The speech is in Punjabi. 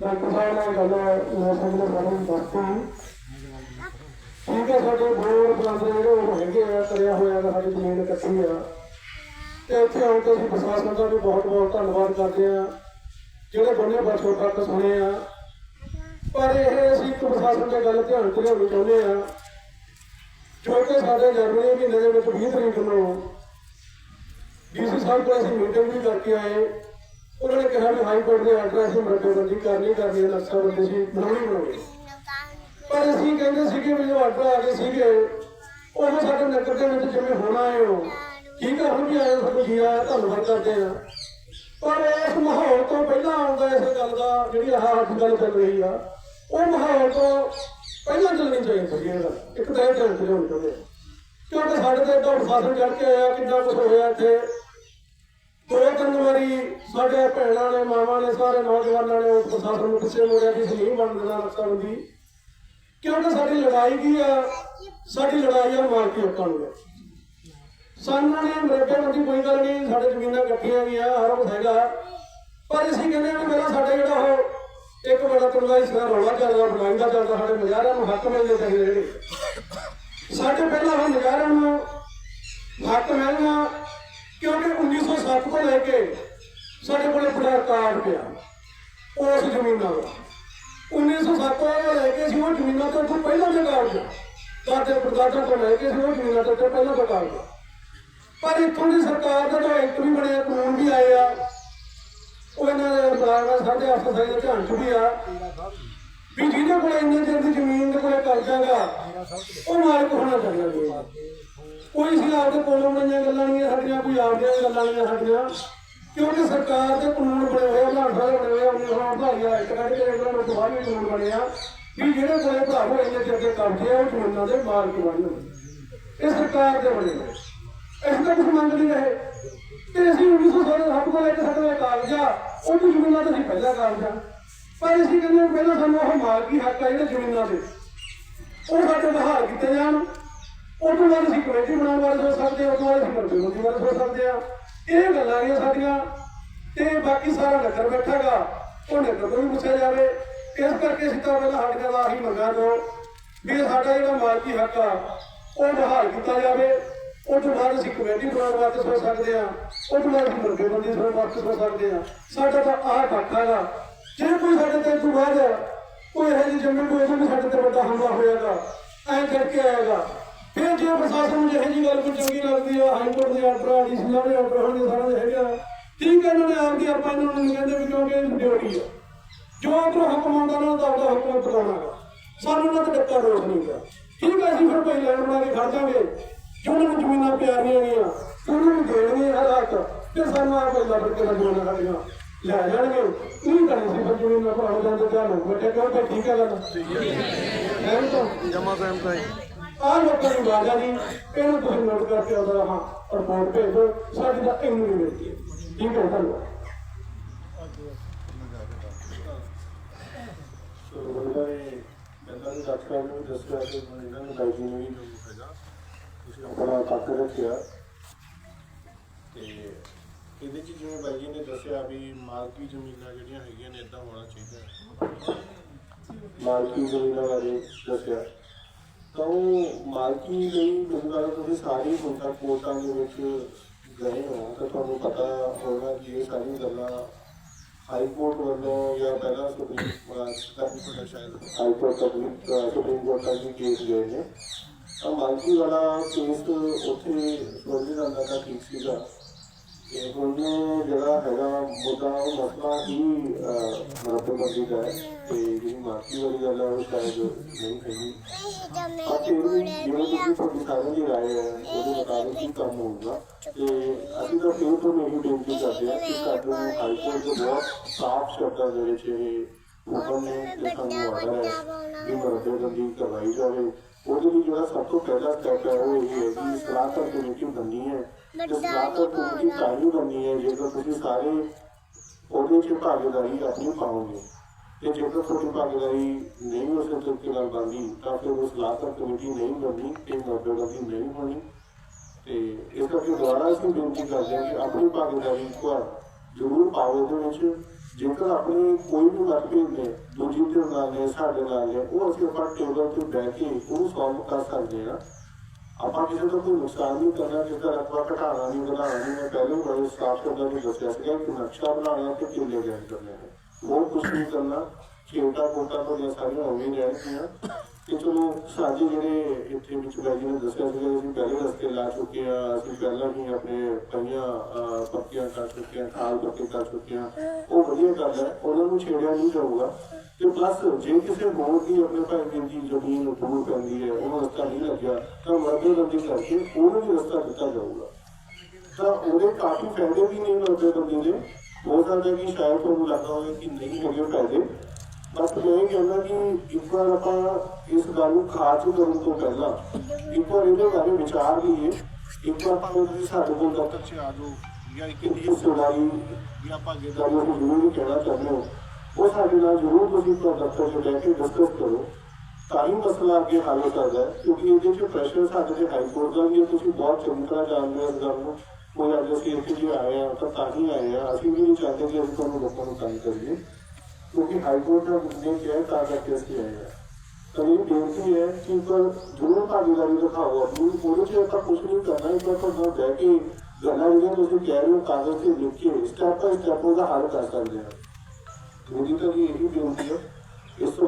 ਡਾਕਟਰ ਸਾਹਿਬ ਨਾਲ ਗੱਲ ਮੈਂ ਸਮਝਦਾ ਤੁਹਾਨੂੰ ਦੱਸਦਾ ਠੀਕ ਹੈ ਸਾਡੇ ਬੋਰ ਬਲਾਂਦੇ ਜਿਹੜੇ ਉਹ ਹੈਗੇ ਆ ਕਰਿਆ ਹੋਇਆ ਗਾ, ਸਾਡੀ ਜ਼ਮੀਨ ਇਕੱਠੀ ਆ ਤੇ ਇੱਥੇ ਆਉਣ ਤੇ ਅਸੀਂ ਪ੍ਰਸ਼ਾਸਨ ਦਾ ਵੀ ਬਹੁਤ ਬਹੁਤ ਧੰਨਵਾਦ ਕਰਦੇ ਆ ਜਿਹੜੇ ਬੰਨੇ ਬਸੋ ਤੱਕ ਸੁਣੇ ਆ ਪਰ ਇਹ ਅਸੀਂ ਇੱਕ ਪ੍ਰਸ਼ਾਸਨ ਦੀ ਗੱਲ ਧਿਆਨ ਚ ਲਿਆਉਣੀ ਚਾਹੁੰਦੇ ਆ ਜੋ ਕਿ ਸਾਡੇ ਜਨਵਰੀ ਮਹੀਨੇ ਦੇ ਵਿੱਚ 20 ਤਰੀਕ ਨੂੰ ਡੀਸੀ ਸਾਹਿਬ ਕੋਲ ਅਸੀਂ ਮੀਟਿੰਗ ਵੀ ਕਰਕੇ ਆਏ। ਉਹਨਾਂ ਨੇ ਕਿਹਾ ਵੀ ਹਾਈ ਕੋਰਟ ਦੇ ਆਰਡਰ ਅਸੀਂ ਮਰਦੇਬੰਦੀ ਕਰਨੀ ਕਰਨੀ ਹੈ ਨਕਸ਼ਾ ਸੀ, ਬਣਾਉਣੀ ਬਣਾਉਣੀ। ਪਰ ਅਸੀਂ ਕਹਿੰਦੇ ਸੀਗੇ ਵੀ ਜੋ ਆਰਡਰ ਆ ਗਏ ਸੀਗੇ, ਉਹ ਸਾਡੇ ਨਗਰ ਦੇ ਵਿੱਚ ਜਿਵੇਂ ਹੋਣਾ ਹੈ ਉਹ ਠੀਕ ਹੈ ਹੁਣ ਵੀ ਆਏ ਸਾਨੂੰ ਜੀ ਆਇਆ ਧੰਨਵਾਦ ਕਰਦੇ ਆ ਪਰ ਇਸ ਮਾਹੌਲ ਤੋਂ ਪਹਿਲਾਂ ਆਉਂਦਾ ਇਸ ਗੱਲ ਦਾ, ਜਿਹੜੀ ਆਹ ਅੱਜ ਗੱਲ ਚੱਲ ਰਹੀ ਆ, ਉਹ ਮਾਹੌਲ ਤੋਂ ਪਹਿਲਾਂ ਚੱਲਣੀ ਚਾਹੀਦੀ ਸੀ ਇਹ ਇੱਕ ਤਾਂ ਇਹ ਧਿਆਨ ਚ ਲਿਆਉਣੀ ਕਿਉਂਕਿ ਸਾਡੇ ਤੇ ਤਾਂ ਫਸਲ ਚੜ ਕੇ ਆਇਆ ਕਿੰਨਾ ਕੁਝ ਹੋਇਆ ਇੱਥੇ। ਦੋ ਤਿੰਨ ਵਾਰੀ ਸਾਡੇ ਭੈਣਾਂ ਨੇ, ਮਾਵਾਂ ਨੇ, ਸਾਰੇ ਨੌਜਵਾਨਾਂ ਨੇ ਉਸ ਪ੍ਰਸ਼ਾਸਨ ਨੂੰ ਪਿੱਛੇ ਮੋੜਿਆ ਕਿ ਨਹੀਂ ਬਣ ਦੇਣਾ ਰਕਸ਼ਾਬੰਦੀ ਕਿਉਂਕਿ ਸਾਡੀ ਲੜਾਈ ਕੀ ਆ? ਸਾਡੀ ਲੜਾਈ ਆ ਮਾਲਕੀ ਹੱਕਾਂ ਨੂੰ। ਸਾਨੂੰ ਨੇ ਮਰਦੇ ਬੰਦੀ ਕੋਈ ਗੱਲ ਨਹੀਂ, ਸਾਡੇ ਜ਼ਮੀਨਾਂ ਇਕੱਠੀਆਂ ਵੀ ਆ ਹਰ ਕੁਝ ਹੈਗਾ। ਪਰ ਅਸੀਂ ਕਹਿੰਦੇ ਵੀ ਮੇਰਾ ਸਾਡੇ ਜਿਹੜਾ ਉਹ ਇੱਕ ਬੜਾ ਤੁੰਗਾ ਇਸ ਦਾ ਰੌਲਾ ਚੱਲਦਾ, ਬਣਾਈ ਦਾ ਚੱਲਦਾ, ਸਾਡੇ ਮਜ਼ਾਰਾਂ ਨੂੰ ਹੱਕ ਮਿਲਦੇ ਚਾਹੀਦੇ ਜਿਹੜੇ। ਸਾਡੇ ਪਹਿਲਾਂ ਹੁਣ ਨਜ਼ਾਰਿਆਂ ਨੂੰ ਹੱਕ ਮਿਲਣਾ, ਕਿਉਂਕਿ 1907 ਤੋਂ ਲੈ ਕੇ ਸਾਡੇ ਕੋਲੇ ਬੜਾ ਕਾਰਡ ਪਿਆ, ਉਸ ਜ਼ਮੀਨਾਂ ਦਾ। 1907 ਤੋਂ ਲੈ ਕੇ ਸੀ, ਉਹ ਜ਼ਮੀਨਾਂ ਤੋਂ ਤੋਂ ਪਹਿਲਾਂ ਦੇ ਕਾਰਡ ਦਾਦੇ ਪਰਦਾਦਾ ਤੋਂ ਲੈ ਕੇ ਸੀ, ਉਹ ਜ਼ਮੀਨਾਂ ਤੋਂ ਪਹਿਲਾਂ ਦਾ ਕਾਰਡ ਪਰ ਇੱਥੋਂ ਦੀ ਸਰਕਾਰ ਦਾ ਜੋ ਐਕਟ ਵੀ ਬਣਿਆ ਕਾਨੂੰਨ ਵੀ ਆਏ ਆ ਉਹ ਇਹਨਾਂ ਦੇ ਬਲਾਗਾ ਸਾਡੇ ਅਫਸਰ ਦੇ ਧਿਆਨ ਚ ਵੀ ਆ ਵੀ ਜਿਹਦੇ ਕੋਲ ਇੰਨੇ ਚਿਰ ਦੀ ਜ਼ਮੀਨ ਦੇ ਕੋਲੇ ਕਬਜ਼ਾਗਾ ਉਹ ਮਾਲਕ ਹੋਣਾ ਚਾਹੀਦਾ ਜੀ? ਕੋਈ ਸੀ ਆਪਦੇ ਕੋਲੋਂ ਬਣੀਆਂ ਗੱਲਾਂ ਨਹੀਂ ਸਾਡੀਆਂ, ਕੋਈ ਆਪਦੀਆਂ ਗੱਲਾਂ ਨਹੀਂ ਸਾਡੀਆਂ। ਕਿਉਂਕਿ ਸਰਕਾਰ ਦੇ ਕਾਨੂੰਨ ਬਣੇ ਹੋਏ ਆ ਲਾਂਠਾ ਦੇ ਬਣੇ ਹੋਏ ਆ ਉਹਨੇ ਹੁਣ ਭਾਈਆ ਇੱਕ ਕੱਢ ਕੇ ਇਹਨਾਂ ਨੂੰ ਬਾਅਦ ਵੀ ਕਾਨੂੰਨ ਬਣਿਆ ਵੀ ਜਿਹੜੇ ਕੋਲੇ ਭਰਾਵੋ ਇੰਨੇ ਚਿਰ ਦੇ ਕਬਜ਼ੇ ਆ, ਉਹ ਜ਼ਮੀਨਾਂ ਦੇ ਮਾਲਕ ਬਣਨ ਇਹ ਸਰਕਾਰ ਦੇ ਬਣੇ ਹੋਏ। ਇਸ ਤਾਂ ਕੁਝ ਮੰਗ ਨਹੀਂ ਰਹੇ। ਤੇ ਅਸੀਂ 1900 ਹੱਥ ਕੋਲ ਇੱਕ ਸਾਡਾ ਕੋਲ ਕਾਗਜ਼ ਆ, ਉਹ ਜ਼ਮੀਨਾਂ ਤੇ ਅਸੀਂ ਪਹਿਲਾਂ ਕਾਗਜ਼ ਆ। ਪਰ ਅਸੀਂ ਕਹਿੰਦੇ ਹਾਂ ਪਹਿਲਾਂ ਸਾਨੂੰ ਉਹ ਮਾਲਕੀ ਹੱਕ ਆ ਜਿਹੜੇ ਜ਼ਮੀਨਾਂ ਦੇ। ਉਹ ਸਾਡੇ ਬਹਾਲ ਕੀਤੇ ਜਾਣ। ਉਹ ਤੋਂ ਬਾਅਦ ਅਸੀਂ ਕਮੇਟੀ ਬਣਾਉਣ ਵਾਲੇ ਸੋਚ ਸਕਦੇ ਹਾਂ, ਉਹ ਤੋਂ ਬਾਅਦ ਅਸੀਂ ਮਰਜ਼ੀ ਬਾਰੇ ਸੋਚ ਸਕਦੇ ਹਾਂ। ਇਹ ਗੱਲਾਂ ਨੇ ਸਾਡੀਆਂ। ਤੇ ਬਾਕੀ ਸਾਰਾ ਨਗਰ ਬੈਠਾਗਾ, ਉਹ ਨਗਰ ਤੋਂ ਵੀ ਪੁੱਛਿਆ ਜਾਵੇ। ਇਸ ਕਰਕੇ ਅਸੀਂ ਤਾਂ ਪਹਿਲਾਂ ਸਾਡੀਆਂ ਦਾ ਆਹੀ ਮੰਗਾਂ ਤੋਂ ਵੀ ਸਾਡਾ ਜਿਹੜਾ ਮਾਲਕੀ ਹੱਕ ਆ, ਉਹ ਬਹਾਲ ਕੀਤਾ ਜਾਵੇ। ਉਹ ਤੋਂ ਬਾਅਦ ਅਸੀਂ ਕਮੇਟੀ ਬਣਾਉਣ ਵਾਸਤੇ ਸੋਚ ਸਕਦੇ ਹਾਂ। ਉਹ ਤੋਂ ਬਾਅਦ ਅਸੀਂ ਮੁਰਗੇ ਬੰਦੀ ਸੋਚ ਵਾਸਤੇ ਸੋਚ ਸਕਦੇ ਹਾਂ। ਸਾਡਾ ਤਾਂ ਆਹ ਹੱਕ ਹੈਗਾ। ਜੇ ਕੋਈ ਸਾਡੇ ਤੇ ਤੋਂ ਬਾਅਦ ਕੋਈ ਇਹੋ ਜਿਹੀ ਜੰਮੀ ਕੋਈ ਵੀ ਸਾਡੇ ਤੇ ਵੱਡਾ ਹਮਲਾ ਹੋਏਗਾ ਐਂ ਕਰਕੇ ਆਏਗਾ ਫਿਰ ਜੇ ਪ੍ਰਸ਼ਾਸਨ ਨੂੰ ਇਹੋ ਜਿਹੀ ਗੱਲ ਕੋਈ ਚੰਗੀ ਲੱਗਦੀ ਆ, ਹਾਈ ਕੋਰਟ ਦੇ ਆਰਡਰ ਆ ਡੀਸੀ ਸਾਹਿਬ ਆਰਡਰ ਹੋਣਗੇ ਸਾਰਿਆਂ ਦੇ ਹੈਗੇ ਆ, ਠੀਕ ਹੈ ਇਹਨਾਂ ਨੇ ਆਪ ਆਪਦੀ ਆਪਾਂ ਇਹਨਾਂ ਨੂੰ ਕਹਿੰਦੇ ਵੀ ਕਿਉਂਕਿ ਇਹ ਡਿਊਟੀ ਆ। ਜੋ ਆਪਣਾ ਹੁਕਮ ਆਉਂਦਾ ਨਾ ਉਹਦਾ ਆਪਣਾ ਹੁਕਮ ਚਲਾਉਣਾ ਗਾ ਸਾਨੂੰ ਨਾ ਤਾਂ ਡੱਕਾ ਰੋਸ ਨਹੀਂ ਗਾ ਠੀਕ ਹੈ ਅਸੀਂ ਫਿਰ ਭਾਈ ਲੈਣ ਬਣਾ ਕੇ ਖੜ ਜਾਵਾਂਗੇ। ਜੋ ਉਹਨਾਂ ਨੂੰ ਜ਼ਮੀਨਾਂ ਪਿਆਰੀਆਂ ਗਈਆਂ, ਉਹਨਾਂ ਨੂੰ ਦੇਣਗੇ ਹਰ ਹੱਕ, ਤੇ ਸਾਨੂੰ ਆ ਕੋਈ ਲੱਭ ਕੇ ਲੱਗਣਾ ਸਾਡੀਆਂ ਲੈ ਜਾਣਗੇ। ਨਹੀਂ ਕਰਨੀ ਸੀ ਫਿਰ ਜ਼ਮੀਨਾਂ ਭਰਾਉਣ ਜਾਂਦੇ ਧਿਆਨ ਨੂੰ ਬੈਠੇ ਕਿਉਂਕਿ ਠੀਕ ਹੈ ਗੱਲ। ਐਂ ਤਾਂ ਜਮਾ ਸੈਮ ਤਾਂ ਆ ਲੋਕਾਂ ਨੂੰ ਵਾਜਾ ਨਹੀਂ ਇਹਨੂੰ ਤੁਸੀਂ ਨੋਟ ਕਰਕੇ ਉਹਦਾ ਹਾਂ ਰਿਪੋਰਟ ਭੇਜ ਦਿਓ। ਸਾਡੀ ਤਾਂ ਇਹਨੂੰ ਨਹੀਂ ਮਿਲਦੀ। ਠੀਕ ਹੈ ਧੰਨਵਾਦ। ਨੇ ਇਹਨਾਂ ਨੇ ਡਾਕਟਰਾਂ ਨੂੰ ਦੱਸਿਆ ਕਿ ਇਹਨਾਂ ਨੂੰ ਬਾਈਜੀ ਨੂੰ ਵੀ ਹੈਗਾ ਤੁਸੀਂ ਆਪਣਾ ਤੱਕ ਰੱਖਿਆ। ਤੇ ਇਹਦੇ ਚ ਜਿਵੇਂ ਬਾਈ ਜੀ ਨੇ ਦੱਸਿਆ ਵੀ ਮਾਲਕੀ ਜ਼ਮੀਨਾਂ ਜਿਹੜੀਆਂ ਹੈਗੀਆਂ ਨੇ ਇਦਾਂ ਹੋਣਾ ਚਾਹੀਦਾ ਮਾਲਕੀ ਜ਼ਮੀਨਾਂ ਬਾਰੇ ਦੱਸਿਆ। ਤਾਂ ਉਹ ਮਾਲਕੀ ਲਈ ਮੈਨੂੰ ਲੱਗਦਾ ਤੁਸੀਂ ਸਾਰੀ ਤੱਕ ਕੋਰਟਾਂ ਦੇ ਵਿੱਚ ਗਏ ਹੋ ਤਾਂ ਤੁਹਾਨੂੰ ਪਤਾ ਹੋਣਾ ਕਿ ਇਹ ਸਾਰੀਆਂ ਗੱਲਾਂ ਹਾਈ ਕੋਰਟ ਵੱਲੋਂ ਜਾਂ ਪਹਿਲਾਂ ਸੁਪਰੀਮ ਤੱਕ ਤੁਹਾਡਾ ਸ਼ਾਇਦ। ਹਾਈ ਕੋਰਟ ਤੱਕ ਸੁਪਰੀਮ ਕੋਰਟ ਤੱਕ ਕੇਸ ਗਏ ਨੇ। ਤਾਂ ਮਾਲਕੀ ਵਾਲਾ ਕੇਸ ਉੱਥੇ ਸੁਣਦੇ ਜਾਂਦਾ ਤਾਂ ਠੀਕ ਸੀਗਾ। ਤੇ ਹੁਣ ਜਿਹੜਾ ਹੈਗਾ ਮੁੱਦਾ ਉਹ ਮਸਲਾ ਹੀ ਮਰਦਮੰਦੀ ਦਾ ਹੈ ਤੇ ਜਿਹੜੀ ਮਾਲਕੀ ਵਾਲੀ ਗੱਲ ਹੈ ਉਹ ਸ਼ਾਇਦ ਨਹੀਂ ਹੈਗੀ ਅਤੇ ਜਿਵੇਂ ਤੁਸੀਂ ਸਾਰਿਆਂ ਦੀ ਰਾਏ ਹੈ ਉਹਦੇ ਮੁਤਾਬਕ ਹੀ ਕੰਮ ਹੋਊਗਾ। ਤੇ ਅਸੀਂ ਤਾਂ ਫਿਰ ਤੋਂ ਨਹੀਂ ਬੇਨਤੀ ਕਰਦੇ ਹਾਂ ਕਿ ਸਾਡੇ ਹਾਈ ਕੋਰਟ ਦੇ ਬਹੁਤ ਸਾਫ਼ ਸ਼ਬਦਾਂ ਦੇ ਵਿੱਚ ਇਹ ਹੁਕਮ ਨੇ ਤੇ ਸਾਨੂੰ ਆਰਡਰ ਹੈ ਕਿ ਮਰਦਮੰਦੀ ਕਰਵਾਈ ਜਾਵੇ। ਉਹਦੇ ਲਈ ਜਿਹੜਾ ਸਭ ਤੋਂ ਪਹਿਲਾ ਸਟੈਪ ਹੈ ਉਹ ਇਹ ਹੈ ਕਿ ਸਲਾਹਕਾਰ ਕਮੇਟੀ ਬਣਨੀ ਹੈ ਤੇ ਸਲਾਹਕਾਰ ਕਮੇਟੀ ਕਾਇਮ ਬਣਨੀ ਹੈ ਜੇਕਰ ਤੁਸੀਂ ਸਾਰੇ ਉਹਦੇ ਚ ਭਾਗੀਦਾਰੀ ਆਪਣੀ ਪਾਓਗੇ ਤੇ ਜੇਕਰ ਤੁਹਾਡੀ ਭਾਗੀਦਾਰੀ ਨਹੀਂ ਉਸ ਤਰੀਕੇ ਨਾਲ ਬਣਦੀ ਤਾਂ ਫਿਰ ਉਸ ਸਲਾਹਕਾਰ ਕਮੇਟੀ ਨਹੀਂ ਬਣਨੀ ਤੇ ਮਰਦਮੰਦੀ ਨਹੀਂ ਹੋਣੀ ਤੇ ਇਸ ਕਰਕੇ ਦੁਬਾਰਾ ਅਸੀਂ ਬੇਨਤੀ ਕਰਦੇ ਹਾਂ ਕਿ ਆਪਣੀ ਭਾਗੀਦਾਰੀ ਇੱਕ ਵਾਰ ਜ਼ਰੂਰ ਪਾਓ ਇਹਦੇ ਵਿੱਚ ਜੇਕਰ ਆਪਣੀ ਕੋਈ ਵੀ ਮਤਭੇਦ ਨੇ ਦੂਜੀ ਧਿਰ ਨਾਲ ਨੇ ਸਾਡੇ ਨਾਲ ਨੇ ਉਹ ਅਸੀਂ ਆਪਾਂ ਟੇਬਲ ਤੇ ਬਹਿ ਕੇ ਉਹਨੂੰ ਸੋਲਵ ਕਰ ਸਕਦੇ ਹਾਂ। ਆਪਾਂ ਕਿਸੇ ਦਾ ਕੋਈ ਨੁਕਸਾਨ ਨਹੀਂ ਕਰਨਾ ਕਿਸੇ ਦਾ ਰਕਬਾ ਘਟਾਉਣਾ ਨਹੀਂ ਵਧਾਉਣਾ ਨਹੀਂ ਮੈਂ ਪਹਿਲੇ ਹੀ ਬੜੇ ਸਟਾਫ ਕਰਦਾ ਨੂੰ ਦੱਸਿਆ ਸੀਗਾ ਕਿ ਨਕਸ਼ਾ ਬਣਾਉਣਾ ਤੇ ਕਿੱਲੇ ਗੈਸ ਕਰਨੇ ਨੇ ਉਹ ਕੁਝ ਨਹੀਂ ਕਰਨਾ ਛੇਟਾ ਕੋਟਾ ਤੋਂ ਸਾਰੀਆਂ ਹੋਵੇਂ ਰਹਿਣਗੀਆਂ ਤੇ ਚਲੋ ਸਾਡੇ ਜਿਹੜੇ ਇੱਥੇ ਵਿੱਚ ਬਾਜੀ ਨੇ ਦੱਸਿਆ ਸੀਗਾ ਕਿ ਅਸੀਂ ਪਹਿਲੇ ਰਸਤੇ ਲਾ ਚੁੱਕੇ ਆ ਅਸੀਂ ਪਹਿਲਾਂ ਹੀ ਆਪਣੇ ਪਈਆਂ ਪੱਕੀਆਂ ਕਰ ਚੁੱਕੇ ਆ, ਖਾਲ ਪੱਕੇ ਕਰ ਚੁੱਕੇ ਆ। ਉਹ ਵਧੀਆ ਗੱਲ ਹੈ, ਉਹਨਾਂ ਨੂੰ ਛੇੜਿਆ ਨਹੀਂ ਜਾਊਗਾ। ਤੇ ਪਲੱਸ ਜੇ ਕਿਸੇ ਹੋਰ ਦੀ ਆਪਣੇ ਭਾਈ ਦੀ ਜ਼ਮੀਨ ਦੂਰ ਪੈਂਦੀ ਹੈ, ਉਹਨੂੰ ਰਸਤਾ ਨਹੀਂ ਲੱਗਿਆ, ਤਾਂ ਮਰਦੇਬੰਦੀ ਕਰਕੇ ਉਹਨੂੰ ਵੀ ਰਸਤਾ ਦਿੱਤਾ ਜਾਊਗਾ। ਤਾਂ ਉਹਦੇ ਕਾਫੀ ਫਾਇਦੇ ਵੀ ਨੇ ਮਰਦੇਬੰਦੀ ਦੇ ਹੋ ਸਕਦਾ ਕਿ ਸ਼ਾਇਦ ਤੁਹਾਨੂੰ ਲੱਗਦਾ ਹੋਵੇ ਕਿ ਨਹੀਂ ਹੈਗੇ ਫਾਇਦੇ, ਬਸ ਕਹਿੰਦਾ ਕਿ ਇੱਕ ਵਾਰ ਆਪਾਂ ਇਸ ਗੱਲ ਨੂੰ ਖਾਰਜ ਕਰਨ ਤੋਂ ਪਹਿਲਾਂ ਇੱਕ ਵਾਰ ਇਹਦੇ ਬਾਰੇ ਵਿਚਾਰ ਲਈਏ। ਇੱਕ ਵਾਰ ਭਾਵੇਂ ਤੁਸੀਂ ਸਾਡੇ ਕੋਲ ਦਫ਼ਤਰ 'ਚ ਆ ਜਾਓ ਜਾਂ ਇੱਕ ਹਿੱਸੇਦਾਰੀ ਜਾਂ ਭਾਗੀਦਾਰੀ ਨੂੰ ਜ਼ਰੂਰ ਕਹਿਣਾ ਚਾਹੁੰਦੇ ਹੋ। ਉਹ ਸਾਡੇ ਨਾਲ ਜ਼ਰੂਰ ਤੁਸੀਂ ਦਫ਼ਤਰ 'ਚ ਬੈਠ ਕੇ ਡਿਸਕਸ ਕਰੋ। ਤਾਂ ਹੀ ਮਸਲਾ ਅੱਗੇ ਹੱਲ ਹੋ ਸਕਦਾ ਹੈ ਕਿਉਂਕਿ ਇਹਦੇ 'ਚ ਪ੍ਰੈਸ਼ਰ ਸਾਡੇ ਤੇ ਹਾਈ ਕੋਰਟ ਦਾ ਵੀ ਹੈ। ਤੁਸੀਂ ਬਹੁਤ ਚੰਗੀ ਤਰ੍ਹਾਂ ਜਾਣਦੇ ਹੋ ਇਸ ਗੱਲ ਨੂੰ। ਕੋਈ ਅੱਜ ਅਸੀਂ ਇੱਥੇ ਜੇ ਆਏ ਆ ਤਾਂ ਤਾਂ ਹੀ ਆਏ ਆ ਅਸੀਂ ਵੀ ਨਹੀਂ ਚਾਹਦੇ ਕਿ ਅਸੀਂ ਤੁਹਾਨੂੰ ਲੋਕਾਂ ਨੂੰ ਤੰਗ ਕਰੀਏ। ਕਿਉਂਕਿ ਹਾਈ ਕੋਰਟ ਦਾ ਨੇ ਕਿਹਾ ਹੈ ਤਾਂ ਕਰਕੇ ਅਸੀਂ ਆਏ ਆ ਤਾਂ ਇਹ ਬੇਨਤੀ ਹੈ ਕਿ ਪਰ ਜ਼ਰੂਰ ਭਾਗੀਦਾਰੀ ਦਿਖਾਓ ਆਪਣੀ ਉਹਦੇ 'ਚ ਆਪਾਂ ਕੁਝ ਨਹੀਂ ਕਰਨਾ ਇੱਕ ਵਾਰ ਤੁਹਾਡਾ ਬਹਿ ਕੇ ਗੱਲਾਂ ਜਿਹੜੀਆਂ ਤੁਸੀਂ ਕਹਿ ਰਹੇ ਹੋ ਕਾਗਜ਼ ਤੇ ਲਿਖ ਕੇ ਸਟੈਪ ਬਾਈ ਸਟੈਪ ਉਹਦਾ ਹੱਲ ਕਰ ਸਕਦੇ ਆ ਮੇਰੀ ਤਾਂ ਜੀ ਇਹੀ ਬੇਨਤੀ ਹੈ ਇਸ